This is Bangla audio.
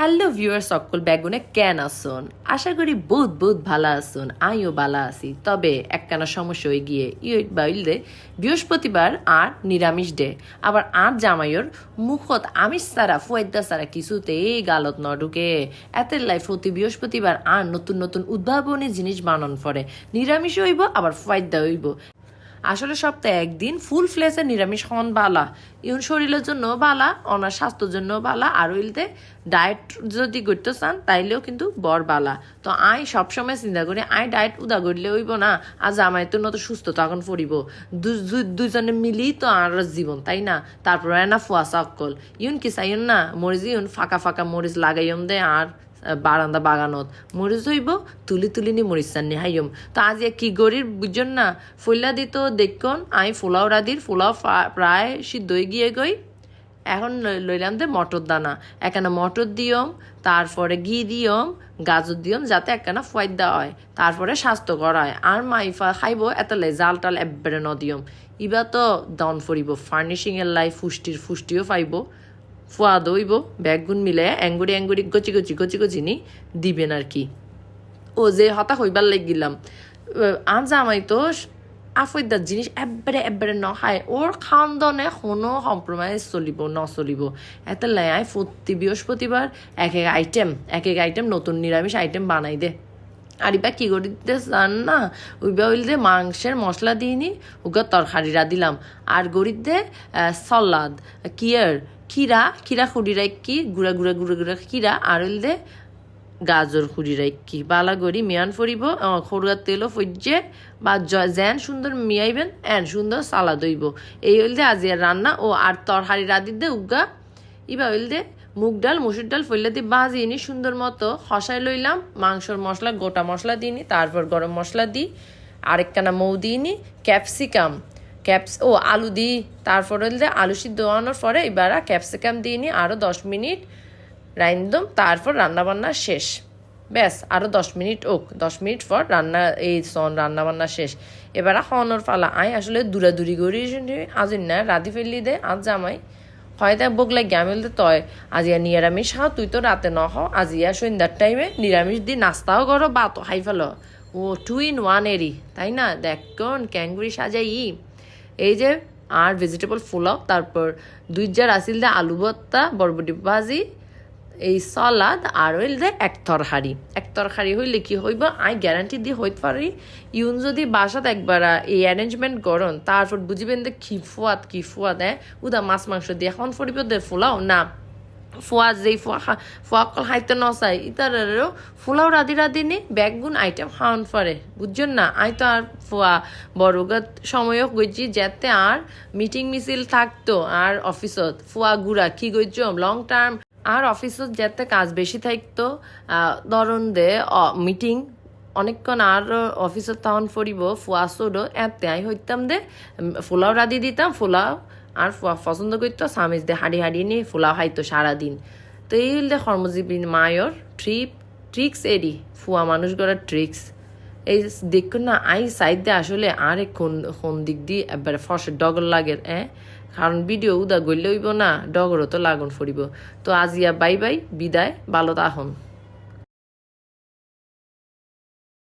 হ্যালো ভিউয়ার সকল ব্যাগুনে কেন আসুন আশা করি বহুত বহুত ভালো আসুন আমিও ভালো আছি। তবে একখানা সমস্যা হয়ে গিয়ে ইয়ে বাইলে বৃহস্পতিবার আর নিরামিষ ডে আবার আর জামাইয়র মুখত আমিষ সারা ফুয়াইদা সারা কিছুতেই গালত ন ঢুকে। এতের লাইফ প্রতি বৃহস্পতিবার আর নতুন নতুন উদ্ভাবনী জিনিস বানান পরে নিরামিষ হইব, আবার ফুয়াইদা হইব। আসলে সপ্তাহে একদিন ফুল ফ্লেসে নিরামিষ হন বালা। ইউন শরীরের জন্য বালা, অনার স্বাস্থ্যের জন্য বালা, আর হইলতে ডায়েট যদি করতে চান, তাইলেও কিন্তু বর বালা। তো আই সবসময় চিন্তা করি, আই ডায়েট উদা করলে হইব না আজ আমায় তো নত সুস্থ তখন পড়িব। দু- দু- দুজনে মিলি তো আর জীবন, তাই না? তারপরে না ফুয়াশা অক্কল। ইউন কি চাইন না? মরিচ ইউন ফাঁকা ফাঁকা মরিচ লাগাইম দে, আর বারান্দা বাগানত। মরিচ হইব তুলি তুলি নি মরিচ চাননি হাইম তো আজ কি গরির বুঝছেন না ফুল্লা দিত দেখুন আই ফুলাও রাদির ফুলাও প্রায় সিদ্ধ হয়ে গিয়ে গই। এখন লই- লইলাম দে মটর দানা। একখানা মটর দিয়ম, তারপরে ঘি দিয়ম, গাজর দিয়ম, যাতে একখানা ফুয়াই দেওয়া হয়। তারপরে স্বাস্থ্যকর হয়। আর মাইফা খাইব এতলে জাল টাল এব্বারে ন দিয়ম। ইবা তো দন ফরিব ফার্নিশিংয়ের লাই ফুষ্টির ফুষ্টিও পাইব। ফুয়া দইব ব্যাগগুন মিলে অ্যাঙ্গুড়ি অ্যাঙ্গুড়ি গচি গচি গচি গচি নি দিবেন আর কি। ও যে হতা হইবার লাগিলাম আর জামাই তো আফৈদার জিনিস এবারে এবারে নখায় ওর খান্দনে কোনো কম্প্রোমাইজ চলিব, নচলিব। এটা লাই প্রতি বৃহস্পতিবার, এক এক আইটেম, এক এক আইটেম নতুন নিরামিষ আইটেম বানাই দে। আর ইবা কি করে দিতে চান না? ওইবা হইলে মাংসের মশলা দিইনি ওকে তরকারিরা দিলাম। আর গরিব দে সলাদ, কিয়ার খিরা খিরা খুঁড়ি কি গুড়া গুড়া গুড়া গুড়া খিরা আর হইল দে গাজর খুঁড়ি রাখি বালা গড়ি মিয়ান ফরিব খড়ুয়ার তেলও ফজ্জে বা জ- যেন সুন্দর মিয়াইবেন, এন সুন্দর সালাদ হইব। এই হইল দে আজিয়ার রান্না, ও আর তরহারি রাদি দে উগা, ইবা হইল দে মুগ ডাল, মুসুর ডাল, ফইলে দিয়ে বাজি নি, সুন্দর মতো খসাই লইলাম। মাংসর মশলা, গোটা মশলা দিইনি তারপর গরম মশলা দিই আরেকখানা মৌ দিইনি ক্যাপসিকাম। ক্যাপস, ও আলু দিই তারপর হইল আলু সিদ্ধ হওয়ানোর পরে এবার ক্যাপসিকাম দিইনি আরও দশ মিনিট রাইন্দম তারপর রান্নাবান্না শেষ। ব্যাস আরও দশ মিনিট ওক দশ মিনিট পর রান্না, এই সন রান্নাবান্না শেষ। এবার খাওয়ানোর পালা। আই আসলে দূরাদূরি করি আজ না রাধি ফেললি দে, আজ জামাই। হয়তো বগলাই গ্যামিল দে তয় আজিয়া নিরামিষ, হাও, তুই তো রাতে নহ খাও আজিয়া সন্ধ্যার টাইমে নিরামিষ দি নাস্তাও করো বা তো খাই ফেলো। ও টু ইন ওয়ান এরি, তাই না? দেখ, কোন ক্যাঙ্গুরি সাজাই। এই যে, আর ভেজিটেবল ফুলক তারপর দুই জার আসিল দা, আলু ভর্তা, বরবটি ভাজি এই সলাদ আর হইল যে এক তরকারি এক তরকারি হইলে কি হইব? আই গ্যারান্টি দিয়ে হইতে পারি। ইউন যদি বাসাত একবার এই অ্যারেঞ্জমেন্ট করন তারপর বুঝিবেন যে কি ফুয়াত কি ফুয়াত হ্যাঁ উদা মাছ, মাংস দিয়ে এখন ফরিব দে, ফুলাও? না। ফুয়া যেই ফুয়া ফুয়া কল খাইতে নচাই ইতারেরও ফুলাও রাধি রাধি নি ব্যাগগুন আইটেম খাওয়ান পরে। বুঝছেন না? আই তো আর ফুয়া বড়গাত সময়ও গইছি যেতে আর মিটিং মিছিল থাকতো, আর অফিসত। ফুয়া গুড়া, কি গইছম লং টার্ম আর অফিসত যেতে কাজ বেশি থাকতো ধরুন দে মিটিং অনেকক্ষণ আর অফিসত তখন ফুরিব ফুয়া সোডো এতে আই হইতাম দে ফুলাও রাধি দিতাম, ফুলাও আর পছন্দ করতো স্বামীজ দে হাড়ি হাড়ি নিয়ে ফুলাও খাইতো সারাদিন। তো এই হইল দে কর্মজীবী মায়র ট্রিপ ট্রিক্স এডি ফুয়া মানুষ গড়ার ট্রিক্স এই দেখুন না, আই সাইড দিয়ে আসলে আর কোন দিক দিয়ে একবারে ফসের ডগর লাগে হ্যাঁ কারণ ভিডিও উদা গইলে হইব না, ডগরও তো লাগুন তো আজিয়া বাই বাই, বিদায়, ভালো তাহন